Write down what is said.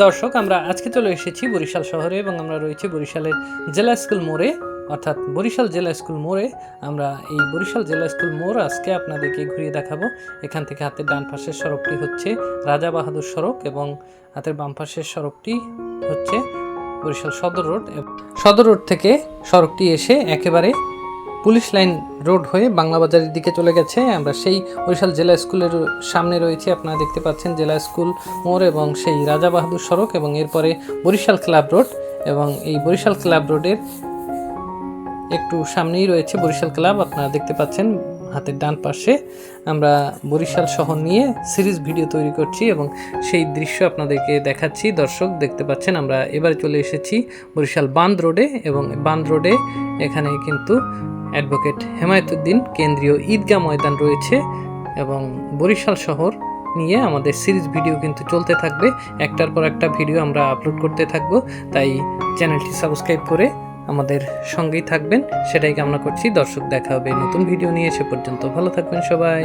দর্শক, আমরা আজকে চলে এসেছি বরিশাল শহরে এবং আমরা রয়েছি বরিশালের জেলা স্কুল মোড়ে। অর্থাৎ বরিশাল জেলা স্কুল মোড়ে আমরা এই বরিশাল জেলা স্কুল মোড় আজকে আপনাদেরকে ঘুরিয়ে দেখাবো। এখান থেকে হাতের ডান পাশের সড়কটি হচ্ছে রাজা বাহাদুর সড়ক এবং হাতের বাম পাশের সড়কটি হচ্ছে বরিশাল সদর রোড। সদর রোড থেকে সড়কটি এসে একেবারে পুলিশ লাইন রোড হয়ে বাংলাবাজারের দিকে চলে গেছে। আমরা সেই বরিশাল জেলা স্কুলের সামনে রয়েছে। আপনারা দেখতে পাচ্ছেন জেলা স্কুল মোড় এবং সেই রাজা বাহাদুর সড়ক এবং এরপরে বরিশাল ক্লাব রোড এবং এই বরিশাল ক্লাব রোডের একটু সামনেই রয়েছে বরিশাল ক্লাব। আপনারা দেখতে পাচ্ছেন হাতের ডান পাশে আমরা বরিশাল শহর নিয়ে সিরিজ ভিডিও তৈরি করছি এবং সেই দৃশ্য আপনাদেরকে দেখাচ্ছি। দর্শক, দেখতে পাচ্ছেন আমরা এবার চলে এসেছি বরিশাল বান্দ রোডে এবং বান্দ রোডে এখানে কিন্তু অ্যাডভোকেট হেমায়তুদ্দিন কেন্দ্রীয় ঈদগাহ ময়দান রয়েছে এবং বরিশাল শহর নিয়ে আমাদের সিরিজ ভিডিও কিন্তু চলতে থাকবে। একটার পর একটা ভিডিও আমরা আপলোড করতে থাকব, তাই চ্যানেলটি সাবস্ক্রাইব করে আমাদের সঙ্গেই থাকবেন। সেটাই কামনা করছি, দর্শক দেখা হবে নতুন ভিডিও নিয়ে, সে পর্যন্ত ভালো থাকবেন সবাই।